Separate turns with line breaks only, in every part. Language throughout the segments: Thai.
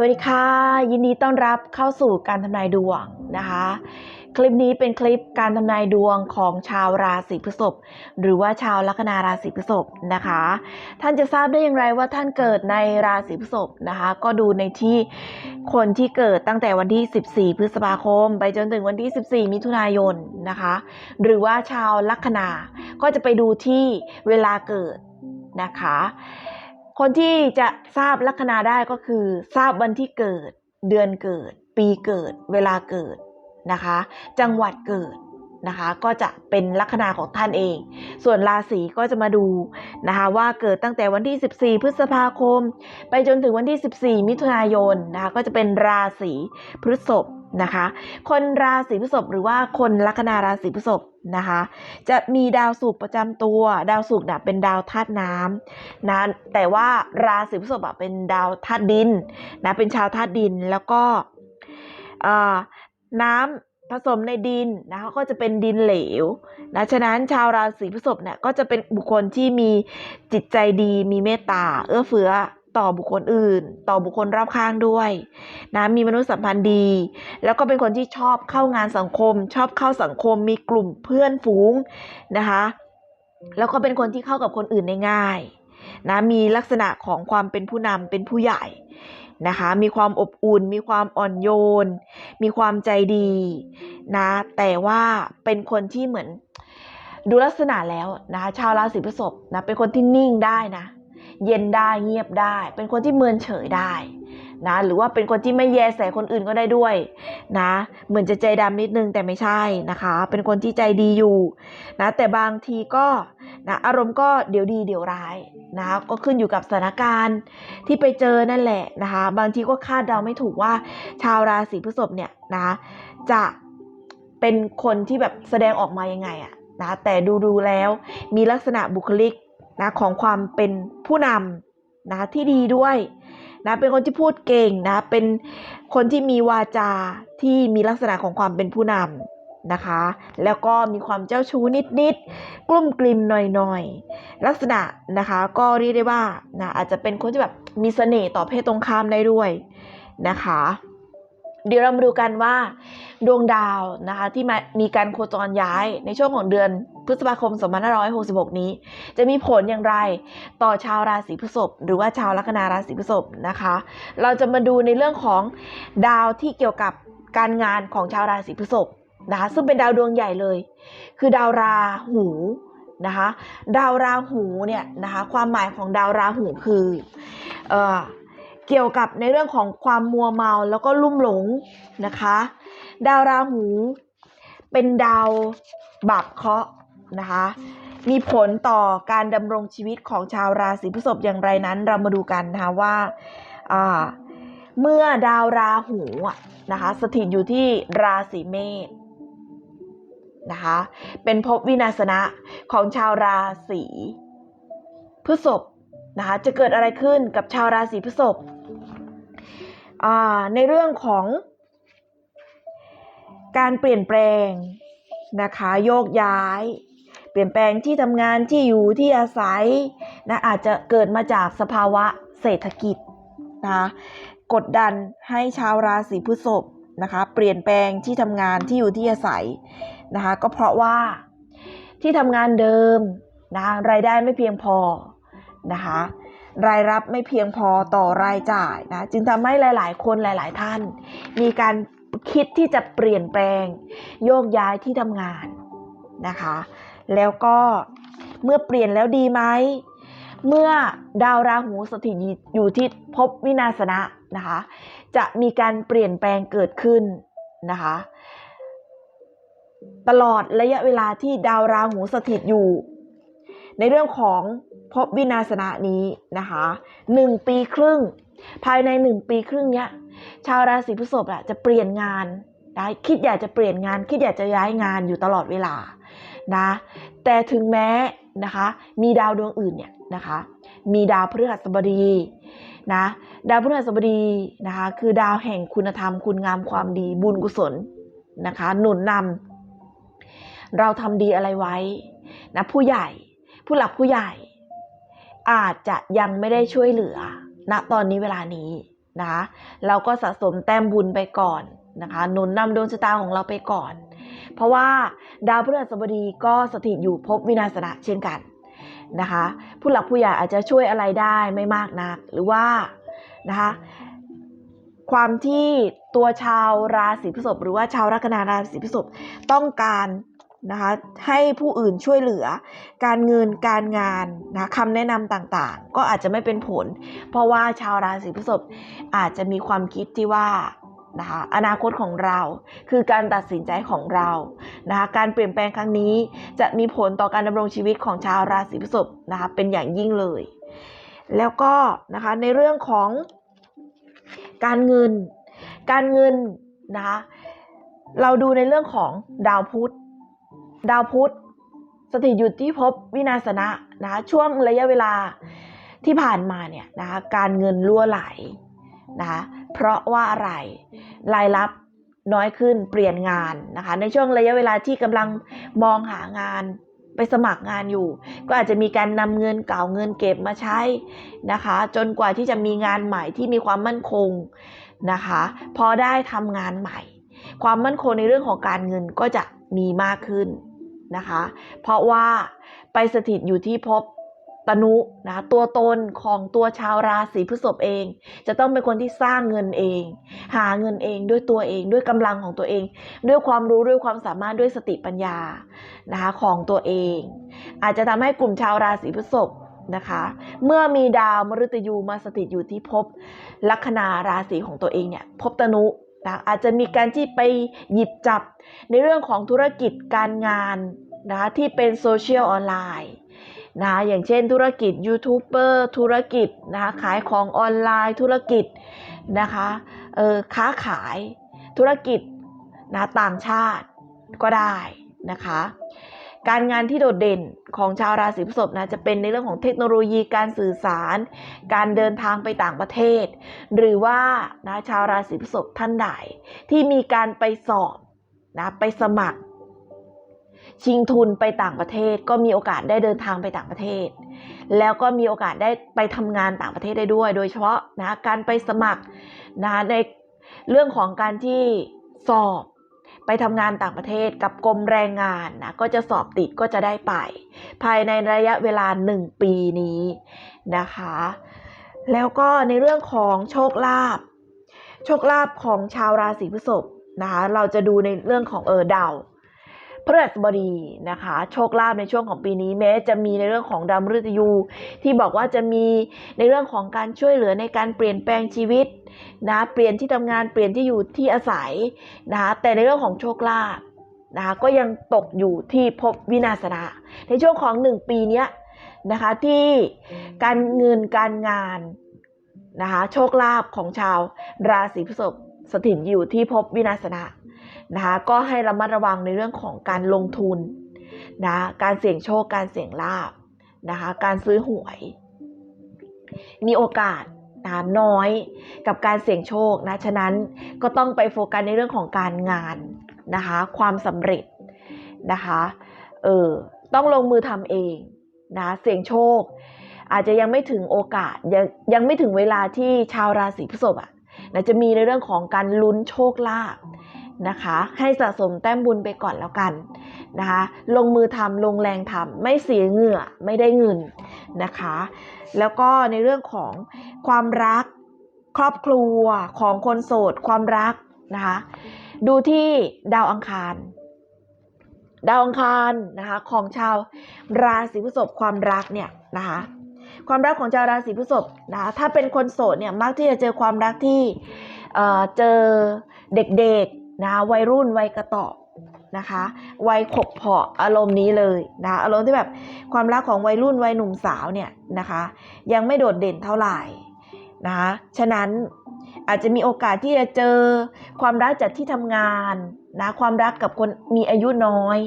สวัสดีค่ะ ยินดีต้อนรับเข้าสู่การทำนายดวงนะคะ คลิปนี้เป็นคลิปการทำนายดวงของชาวราศีพฤษภหรือว่าชาวลัคนาราศีพฤษภนะคะ ท่านจะทราบได้อย่างไรว่าท่านเกิดในราศีพฤษภนะคะ ก็ดูในที่คนที่เกิดตั้งแต่วันที่ 14 พฤษภาคม ไปจนถึงวันที่ 14 มิถุนายนนะคะ หรือว่าชาวลัคนาก็จะไปดูที่เวลาเกิดนะคะ คนที่จะทราบลัคนาได้ก็คือ ทราบวันที่เกิด เดือนเกิด ปีเกิด เวลาเกิดนะคะ จังหวัดเกิดนะคะ ก็จะเป็นลัคนาของท่านเอง ส่วนราศีก็จะมาดูนะคะ ว่าเกิดตั้งแต่วันที่ 14 พฤษภาคม ไปจนถึงวันที่ 14 มิถุนายนนะคะ ก็จะเป็นราศีพฤษภ นะคะ คนราศีพฤษภหรือว่าคนลัคนาราศีพฤษภนะคะ จะมีดาวศุกร์ประจำตัว ดาวศุกร์เนี่ยเป็นดาวธาตุน้ำนะแต่ว่าราศีพฤษภอะเป็นดาวธาตุดินนะเป็นชาวธาตุดินแล้วก็เอ่อน้ำผสมในดินนะคะก็จะเป็นดินเหลวนะฉะนั้นชาวราศีพฤษภเนี่ยก็จะเป็นบุคคลที่มีจิตใจดีมีเมตตาเอื้อเฟื้อ ต่อบุคคลอื่น ต่อบุคคลรอบข้างด้วยนะมีมนุษยสัมพันธ์ดี แล้วก็เป็นคนที่ชอบเข้างานสังคม ชอบเข้าสังคม มีกลุ่มเพื่อนฝูงนะคะแล้วก็เป็นคนที่เข้ากับคนอื่นได้ง่ายนะมีลักษณะของความเป็นผู้นำเป็นผู้ใหญ่นะคะมีความอบอุ่น มีความอ่อนโยน มีความใจดีนะแต่ว่าเป็นคนที่เหมือนดูลักษณะแล้วนะคะชาวราศีพฤษภนะเป็นคนที่นิ่งได้นะ เย็นได้เงียบได้ เป็นคนที่เมินเฉยได้นะหรือว่าเป็นคนที่ไม่แยแสคนอื่นก็ได้ด้วยนะเหมือนจะใจดำนิดนึงแต่ไม่ใช่นะคะ เป็นคนที่ใจดีอยู่นะแต่บางทีก็นะอารมณ์ก็เดี๋ยวดีเดี๋ยวร้ายนะก็ขึ้นอยู่กับสถานการณ์ที่ไปเจอนั่นแหละนะคะบางทีก็คาดเดาไม่ถูกว่าชาวราศีพฤษภเนี่ยนะจะเป็นคนที่แบบแสดงออกมายังไงอะนะแต่ดูดูแล้วมีลักษณะบุคลิก นะของความเป็นผู้นำนะที่ดีด้วยนะเป็นคนที่พูดเก่งนะเป็นคนที่มีวาจาที่มีลักษณะของความเป็นผู้นำนะคะ แล้วก็มีความเจ้าชู้นิดๆกลุ้มกลิ่มหน่อยๆลักษณะนะคะก็เรียกได้ว่านะอาจจะเป็นคนที่แบบมีเสน่ห์ต่อเพศตรงข้ามได้ด้วยนะคะ เดี๋ยวเรามาดูกันว่า ดวงดาวนะคะที่มามีการโคจรย้ายในช่วงของเดือนพฤษภาคม 2566 นี้ จะมีผลอย่างไรต่อชาวราศีพฤษภหรือว่าชาวลัคนาราศีพฤษภนะคะ เราจะมาดูในเรื่องของดาวที่เกี่ยวกับการงานของชาวราศีพฤษภนะคะซึ่งเป็นดาวดวงใหญ่เลย คือดาวราหูนะคะ ดาวราหูเนี่ยนะคะความหมายของดาวราหูคือเอ่อ เกี่ยวกับในเรื่องของความมัวเมาแล้วก็ลุ่มหลงนะคะ ดาวราหู เป็นดาวบาปเคราะห์นะคะ มีผลต่อการดำรงชีวิตของชาวราศีพฤษภอย่างไรนั้น เรามาดูกันนะคะว่าเมื่อดาวราหูนะคะสถิตอยู่ที่ราศีเมษนะคะเป็นภพวินาศนะของชาวราศีพฤษภนะคะจะเกิดอะไรขึ้นกับชาวราศีพฤษภ ในเรื่องของ การเปลี่ยนแปลงนะคะโยกย้าย เปลี่ยนแปลงที่ทำงานที่อยู่ที่อาศัยนะอาจจะเกิดมาจากสภาวะเศรษฐกิจนะคะกดดันให้ชาวราศีพฤษภนะคะเปลี่ยนแปลงที่ทำงานที่อยู่ที่อาศัยนะคะก็เพราะว่าที่ทำงานเดิมนะคะรายได้ไม่เพียงพอนะคะ รายรับไม่เพียงพอต่อรายจ่ายนะจึงทำให้หลาย ๆ คนหลาย ๆ ท่าน มีการคิดที่จะเปลี่ยนแปลง โยกย้ายที่ทำงานนะคะ แล้วก็เมื่อเปลี่ยนแล้วดีไหมเมื่อดาวราหูสถิตอยู่ที่ภพวินาศนะนะคะ จะมีการเปลี่ยนแปลงเกิดขึ้นนะคะ ตลอดระยะเวลาที่ดาวราหูสถิตอยู่ ในเรื่องของภพวินาศนะนี้นะคะหนึ่งปีครึ่ง ภายในหนึ่งปีครึ่งเนี้ยชาวราศีพฤษภอะจะเปลี่ยนงานนะคิดอยากจะเปลี่ยนงาน คิดอยากจะย้ายงานอยู่ตลอดเวลานะแต่ถึงแม้นะคะมีดาวดวงอื่นเนี่ยนะคะมีดาวพฤหัสบดีนะดาวพฤหัสบดีนะคะคือดาวแห่งคุณธรรมคุณงามความดีบุญกุศลนะคะหนุนนำเราทำดีอะไรไว้นะผู้ใหญ่ ผู้หลักผู้ใหญ่ อาจจะยังไม่ได้ช่วยเหลือณตอนนี้เวลานี้นะเราก็สะสมแต้มบุญไปก่อนนะคะหนุนนำดวงชะตาของเราไปก่อน เพราะว่าดาวพฤหัสบดีก็สถิตอยู่ภพวินาศนะเช่นกันนะคะ ผู้หลักผู้ใหญ่อาจจะช่วยอะไรได้ไม่มากนัก หรือว่านะคะความที่ตัวชาวราศีพฤษภหรือว่าชาวลัคนาราศีพฤษภต้องการ นะคะให้ผู้อื่นช่วยเหลือ การเงินการงานนะคำแนะนำต่างๆ ก็อาจจะไม่เป็นผล เพราะว่าชาวราศีพฤษภอาจจะมีความคิดที่ว่านะคะอนาคตของเราคือการตัดสินใจของเรานะคะการเปลี่ยนแปลงครั้งนี้ จะมีผลต่อการดำรงชีวิตของชาวราศีพฤษภนะคะเป็นอย่างยิ่งเลย แล้วก็นะคะในเรื่องของการเงิน การเงินนะคะเราดูในเรื่องของดาวพุธ ดาวพุธสถิตอยู่ที่ภพวินาศนะนะคะช่วงระยะเวลาที่ผ่านมาเนี่ยนะคะการเงินรั่วไหลนะคะเพราะว่าอะไรรายรับน้อยขึ้นเปลี่ยนงานนะคะ ในช่วงระยะเวลาที่กำลังมองหางานไปสมัครงานอยู่ ก็อาจจะมีการนำเงินเก่าเงินเก็บมาใช้นะคะ จนกว่าที่จะมีงานใหม่ที่มีความมั่นคงนะคะ พอได้ทำงานใหม่ ความมั่นคงในเรื่องของการเงินก็จะมีมากขึ้น นะคะ เพราะว่าไปสถิตอยู่ที่ภพตนุนะตัวตนของตัวชาวราศีพฤษภเอง จะต้องเป็นคนที่สร้างเงินเอง หาเงินเองด้วยตัวเองด้วยกำลังของตัวเอง ด้วยความรู้ด้วยความสามารถด้วยสติปัญญานะคะของตัวเอง อาจจะทำให้กลุ่มชาวราศีพฤษภนะคะ เมื่อมีดาวมฤตยูมาสถิตอยู่ที่ภพลัคนาราศีของตัวเองเนี่ยภพตนุ นะอาจจะมีการที่ไปหยิบจับในเรื่องของธุรกิจการงานนะที่เป็นโซเชียลออนไลน์นะอย่างเช่นธุรกิจยูทูบเบอร์ธุรกิจนะคะขายของออนไลน์ธุรกิจนะคะเออค้าขายธุรกิจนะต่างชาติก็ได้นะคะ การงานที่โดดเด่นของชาวราศีพฤษภนะจะเป็นในเรื่องของเทคโนโลยีการสื่อสาร การเดินทางไปต่างประเทศ หรือว่านะชาวราศีพฤษภท่านใดที่มีการไปสอบนะไปสมัคร ชิงทุนไปต่างประเทศ ก็มีโอกาสได้เดินทางไปต่างประเทศ แล้วก็มีโอกาสได้ไปทำงานต่างประเทศได้ด้วย โดยเฉพาะนะการไปสมัครนะในเรื่องของการที่สอบ ไปทำงานต่างประเทศกับกรมแรงงานนะก็จะสอบติดก็จะได้ไป ภายในระยะเวลา 1 ปีนี้นะคะ แล้วก็ในเรื่องของโชคลาภโชคลาภของชาวราศีพฤษภนะคะเราจะดูในเรื่องของเออดาว พฤหัสบดีนะคะ โชคลาภในช่วงของปีนี้แม้จะมีในเรื่องของดาวมฤตยู ที่บอกว่าจะมีในเรื่องของการช่วยเหลือในการเปลี่ยนแปลงชีวิตนะเปลี่ยนที่ทำงานเปลี่ยนที่อยู่ที่อาศัยนะคะแต่ในเรื่องของโชคลาภนะคะก็ยังตกอยู่ที่ภพวินาศนะในช่วงของหนึ่งปีนี้นะคะที่การเงินการงานนะคะโชคลาภของชาวราศีพฤษภสถิตอยู่ที่ภพวินาศนะ นะคะก็ให้ระมัดระวังในเรื่องของการลงทุนนะการเสี่ยงโชคการเสี่ยงลาบนะคะการซื้อหวย มีโอกาสนะน้อยกับการเสี่ยงโชคนะฉะนั้นก็ต้องไปโฟกัสในเรื่องของการงานนะคะความสำเร็จนะคะเออต้องลงมือทำเองนะเสี่ยงโชค อาจจะยังไม่ถึงโอกาสยังยังไม่ถึงเวลาที่ชาวราศีพฤษภอะนะจะมีในเรื่องของการลุ้นโชคลาภ นะคะ ให้สะสมแต้มบุญไปก่อนแล้วกันนะคะ ลงมือทำลงแรงทำไม่เสียเหงื่อไม่ได้เงินนะคะ แล้วก็ในเรื่องของความรักครอบครัวของคนโสดความรักนะคะ ดูที่ดาวอังคาร ดาวอังคารนะคะของชาวราศีพฤษภความรักเนี่ยนะคะความรักของชาวราศีพฤษภนะคะถ้าเป็นคนโสดเนี่ยมักที่จะเจอความรักที่เเจอเด็กๆ นะวัยรุ่นวัยกระตอบนะคะวัยขบเพาะอารมณ์นี้เลยนะอารมณ์ที่แบบความรักของวัยรุ่นวัยหนุ่มสาวเนี่ยนะคะ ยังไม่โดดเด่นเท่าไหร่นะคะฉะนั้น อาจจะมีโอกาสที่จะเจอความรักจากที่ทำงานนะความรักกับคนมีอายุน้อย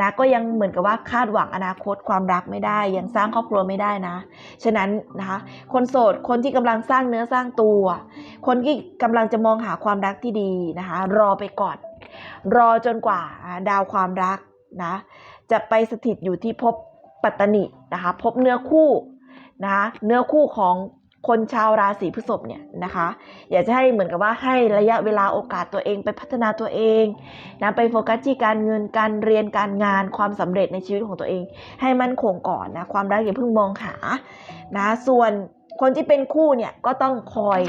นะก็ยังเหมือนกับว่าคาดหวังอนาคตความรักไม่ได้ ยังสร้างครอบครัวไม่ได้นะ ฉะนั้นนะคะคนโสดคนที่กำลังสร้างเนื้อสร้างตัว คนที่กำลังจะมองหาความรักที่ดีนะคะ รอไปก่อน รอจนกว่าดาวความรักนะจะไปสถิตอยู่ที่ภพปัตตนินะคะภพเนื้อคู่นะะเนื้อคู่ของ คนชาวราศีพฤษภเนี่ยนะคะ อยากจะให้เหมือนกับว่าให้ระยะเวลาโอกาสตัวเองไปพัฒนาตัวเองนะไปโฟกัสที่การเงินการเรียนการงานความสำเร็จในชีวิตของตัวเอง ให้มั่นคงก่อนนะความรักอย่าเพิ่งมองหานะส่วนคนที่เป็นคู่เนี่ยก็ต้องคอย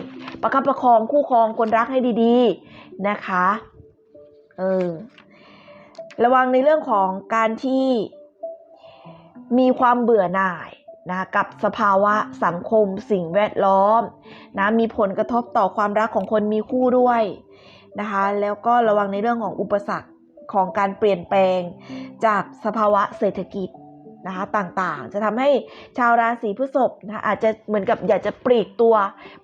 ประคับประคองคู่ครองคนรักให้ดีๆนะคะเออระวังในเรื่องของการที่มีความเบื่อหน่าย นะกับสภาวะสังคมสิ่งแวดล้อมนะมีผลกระทบต่อความรักของคนมีคู่ด้วยนะคะแล้วก็ระวังในเรื่องของอุปสรรคของการเปลี่ยนแปลงจากสภาวะเศรษฐกิจนะคะต่างๆ จะทำให้ชาวราศีพฤษภนะอาจจะเหมือนกับอยากจะปลีกตัว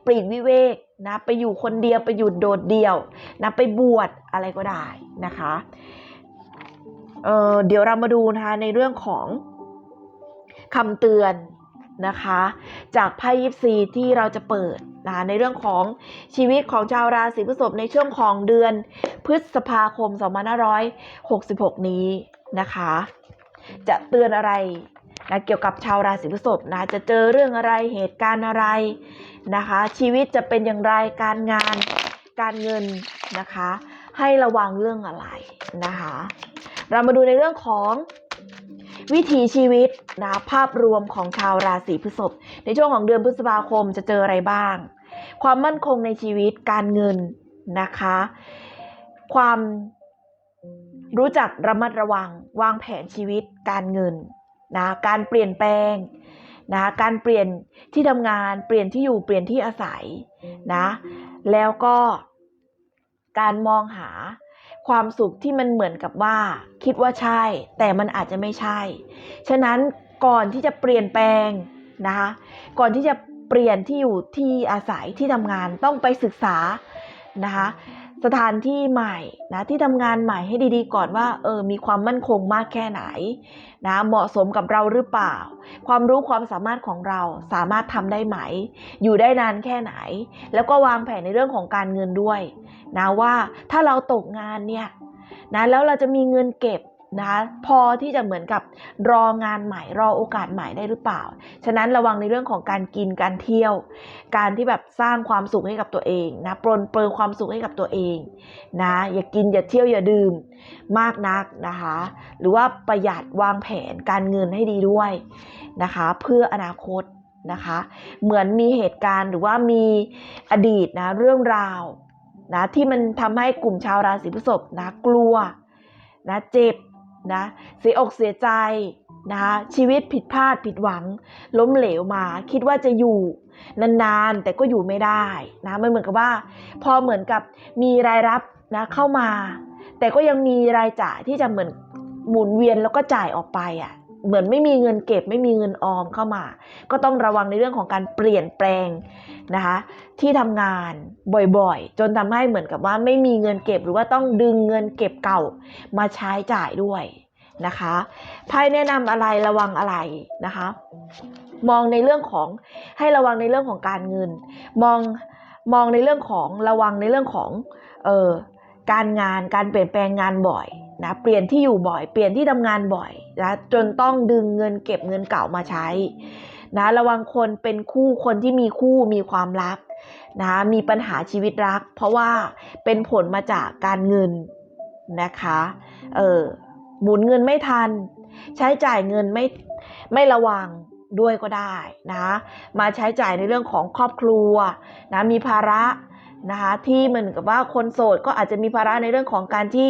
ปลีกวิเวกนะไปอยู่คนเดียวไปอยู่โดดเดี่ยวนะไปบวชอะไรก็ได้นะคะเเดี๋ยวเรามาดูนะคะในเรื่องของคำเตือน นะคะ จากไพ่ยิปซีที่เราจะเปิดนะในเรื่องของชีวิตของชาวราศีพฤษภในช่วงของเดือนพฤษภาคม 2566 นี้นะคะ จะเตือนอะไรนะเกี่ยวกับชาวราศีพฤษภนะจะเจอเรื่องอะไรเหตุการณ์อะไรนะคะ ชีวิตจะเป็นอย่างไรการงานการเงินนะคะ ให้ระวังเรื่องอะไรนะคะ เรามาดูในเรื่องของ วิถีชีวิตนะภาพรวมของชาวราศีพฤษภในช่วงของเดือนพฤษภาคมจะเจออะไรบ้าง ความมั่นคงในชีวิตการเงินนะคะ ความรู้จักระมัดระวังวางแผนชีวิตการเงินนะการเปลี่ยนแปลงนะการเปลี่ยนที่ทำงานเปลี่ยนที่อยู่เปลี่ยนที่อาศัยนะแล้วก็การมองหา ความสุขที่มันเหมือนกับว่า คิดว่าใช่ แต่มันอาจจะไม่ใช่ ฉะนั้นก่อนที่จะเปลี่ยนแปลงนะคะก่อนที่จะเปลี่ยนที่อยู่ที่อาศัยที่ทำงานต้องไปศึกษานะคะ สถานที่ใหม่นะที่ทำงานใหม่ให้ดีๆก่อนว่าเออมีความมั่นคงมากแค่ไหนนะเหมาะสมกับเราหรือเปล่า ความรู้ความสามารถของเราสามารถทำได้ไหม อยู่ได้นานแค่ไหน แล้วก็วางแผนในเรื่องของการเงินด้วยนะว่าถ้าเราตกงานเนี่ยนะแล้วเราจะมีเงินเก็บ นะพอที่จะเหมือนกับรองานใหม่รอโอกาสใหม่ได้หรือเปล่า ฉะนั้นระวังในเรื่องของการกินการเที่ยว การที่แบบสร้างความสุขให้กับตัวเองนะปรนเปรอความสุขให้กับตัวเองนะอย่ากินอย่าเที่ยวอย่าดื่มมากนักนะคะ หรือว่าประหยัดวางแผนการเงินให้ดีด้วยนะคะ เพื่ออนาคตนะคะ เหมือนมีเหตุการณ์หรือว่ามีอดีตนะเรื่องราวนะที่มันทำให้กลุ่มชาวราศีพฤษภนะกลัวนะเจ็บ นะเสียอกเสียใจนะคะชีวิตผิดพลาดผิดหวัง ล้มเหลวมา คิดว่าจะอยู่นานๆ แต่ก็อยู่ไม่ได้นะมันเหมือนกับว่า พอเหมือนกับมีรายรับนะเข้ามา แต่ก็ยังมีรายจ่ายที่จะเหมือนหมุนเวียนแล้วก็จ่ายออกไปอะ เหมือนไม่มีเงินเก็บไม่มีเงินออมเข้ามา ก็ต้องระวังในเรื่องของการเปลี่ยนแปลงนะคะที่ทำงานบ่อยๆ จนทำให้เหมือนกับว่าไม่มีเงินเก็บหรือว่าต้องดึงเงินเก็บเก่ามาใช้จ่ายด้วยนะคะไพ่แนะนำอะไรระวังอะไรนะคะ มองในเรื่องของให้ระวังในเรื่องของการเงิน มองมองในเรื่องของระวังในเรื่องของเอ่อการงานการเปลี่ยนแปลงงานบ่อย นะเปลี่ยนที่อยู่บ่อยเปลี่ยนที่ทำงานบ่อยนะจนต้องดึงเงินเก็บเงินเก่ามาใช้นะระวังคนเป็นคู่คนที่มีคู่มีความรักนะมีปัญหาชีวิตรัก เพราะว่าเป็นผลมาจากการเงินนะคะเออหมุนเงินไม่ทัน ใช้จ่ายเงินไม่ไม่ระวังด้วยก็ได้นะมาใช้จ่ายในเรื่องของครอบครัวนะมีภาระนะคะที่เหมือนกับว่าคนโสดก็อาจจะมีภาระในเรื่องของการที่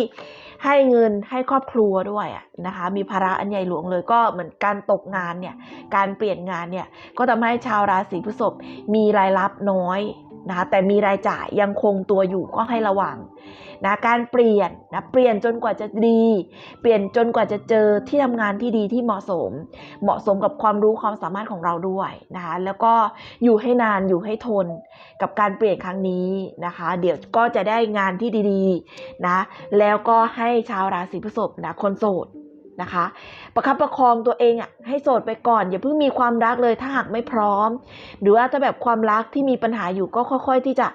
ให้เงินให้ครอบครัวด้วยนะคะ มีภาระอันใหญ่หลวงเลยก็เหมือนการตกงานเนี่ย การเปลี่ยนงานเนี่ย ก็ทำให้ชาวราศีพฤษภมีรายรับน้อย นะคะแต่มีรายจ่ายยังคงตัวอยู่ก็ให้ระวังนะการเปลี่ยนนะเปลี่ยนจนกว่าจะดี เปลี่ยนจนกว่าจะเจอที่ทำงานที่ดีที่เหมาะสม เหมาะสมกับความรู้ความสามารถของเราด้วยนะคะแล้วก็อยู่ให้นานอยู่ให้ทนกับการเปลี่ยนครั้งนี้นะคะ เดี๋ยวก็จะได้งานที่ดีๆนะแล้วก็ให้ชาวราศีพฤษภนะคนโสด นะคะ ประคับประคองตัวเองอะให้โสดไปก่อน อย่าเพิ่งมีความรักเลยถ้าหากไม่พร้อม หรือว่าถ้าแบบความรักที่มีปัญหาอยู่ก็ค่อย ๆ ที่จะ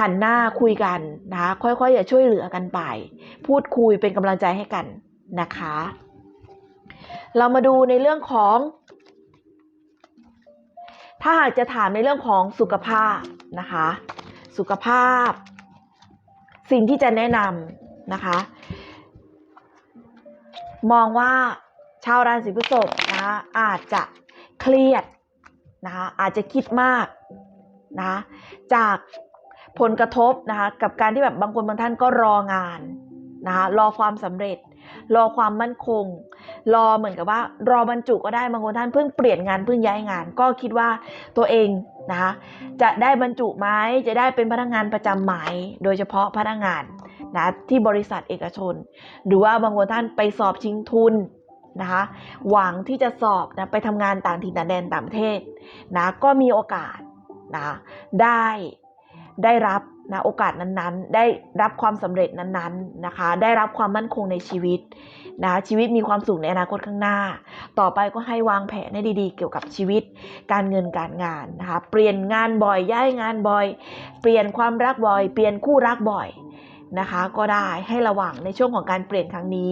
หันหน้าคุยกันนะคะค่อยๆอย่าช่วยเหลือกันไป พูดคุยเป็นกำลังใจให้กันนะคะ เรามาดูในเรื่องของ ถ้าหากจะถามในเรื่องของสุขภาพนะคะ สุขภาพ สิ่งที่จะแนะนำนะคะ มองว่าชาวราศีพฤษภนะคะอาจจะเครียดนะคะอาจจะคิดมากนะคะจากผลกระทบนะคะกับการที่แบบบางคนบางท่านก็รองานนะคะรอความสำเร็จ รอความมั่นคง รอเหมือนกับว่า รอบรรจุก็ได้บางคนท่านเพิ่งเปลี่ยนงานเพิ่งย้ายงาน ก็คิดว่าตัวเองนะคะจะได้บรรจุไหมจะได้เป็นพนักงานประจำไหมโดยเฉพาะพนักงาน นะที่บริษัทเอกชน หรือว่าบางคนท่านไปสอบชิงทุนนะคะหวังที่จะสอบนะไปทำงานต่างถิ่นต่างแดนต่างประเทศนะก็มีโอกาสนะได้ได้รับนะโอกาสนั้นๆ ได้รับความสำเร็จนั้นๆนะคะ ได้รับความมั่นคงในชีวิตนะชีวิตมีความสุขในอนาคตข้างหน้า ต่อไปก็ให้วางแผนให้ดีๆ เกี่ยวกับชีวิต การเงินการงานนะคะเปลี่ยนงานบ่อยย้ายงานบ่อย เปลี่ยนความรักบ่อย เปลี่ยนคู่รักบ่อย นะคะก็ได้ให้ระวังในช่วงของการเปลี่ยนครั้งนี้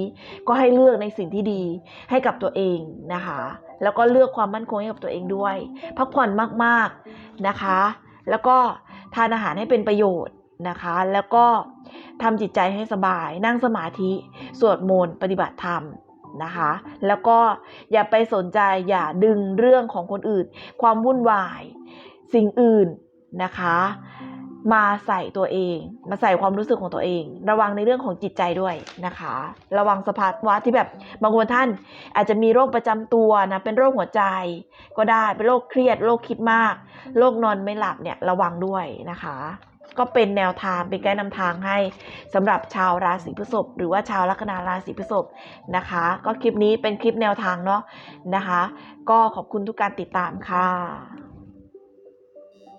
ก็ให้เลือกในสิ่งที่ดีให้กับตัวเองนะคะ แล้วก็เลือกความมั่นคงให้กับตัวเองด้วย พักผ่อนมากๆนะคะ แล้วก็ทานอาหารให้เป็นประโยชน์นะคะ แล้วก็ทำจิตใจให้สบาย นั่งสมาธิสวดมนต์ปฏิบัติธรรมนะคะ แล้วก็อย่าไปสนใจอย่าดึงเรื่องของคนอื่น ความวุ่นวาย สิ่งอื่นนะคะ มาใส่ตัวเอง มาใส่ความรู้สึกของตัวเอง ระวังในเรื่องของจิตใจด้วยนะคะ ระวังสภาวะที่แบบบางคนท่านอาจจะมีโรคประจำตัวนะเป็นโรคหัวใจ ก็ได้เป็นโรคเครียดโรคคิดมากโรคนอนไม่หลับเนี่ยระวังด้วยนะคะ ก็เป็นแนวทางเป็นไกด์นำทางให้สำหรับชาวราศีพฤษภหรือว่าชาวลัคนาราศีพฤษภนะคะ ก็คลิปนี้เป็นคลิปแนวทางเนาะนะคะ ก็ขอบคุณทุกการติดตามค่ะ